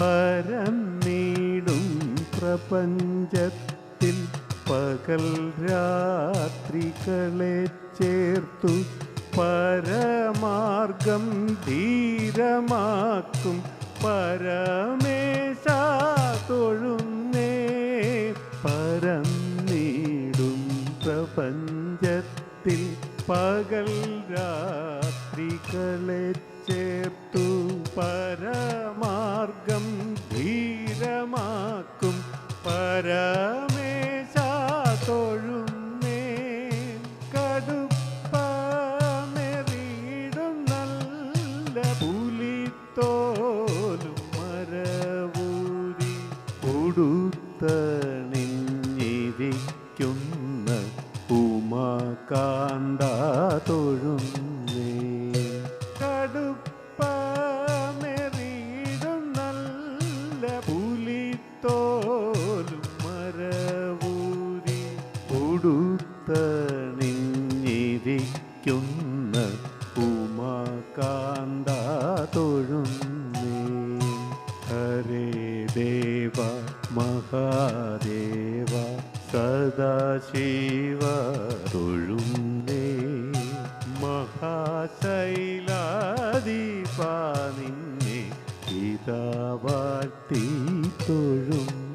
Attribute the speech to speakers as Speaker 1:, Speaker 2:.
Speaker 1: പരന്നീടും പ്രപഞ്ചത്തിൽ പകൽ രാത്രികളെ ചേർത്തു പരമാർഗം ധീരമാക്കും. പരമേശ തൊഴുന്നേ. പരന്നീടും പ്രപഞ്ചത്തിൽ പകൽ രാത്രികളെ ചേർത്തു. പരമാർഗം ധീരമാക്കും. പരമേശ തൊഴുന്നേ. കടുപ്പമെറിയിടും നല്ല പുലിത്തോലും മരവൂരി. കൊടുത്തണിഞ്ഞിരിക്കുന്ന ഉമാകാന്ത തൊഴുന്നേ പുലിത്തോലും മരവൂരി ഉടുത്തണിഞ്ഞിരിക്കുന്ന ഉമാകാന്ത തൊഴുന്നേ ഹരേ ദേവ മഹാദേവ സദാശിവ തൊഴുന്നേ ഇതാ വാഴ്ത്തി തൊഴും.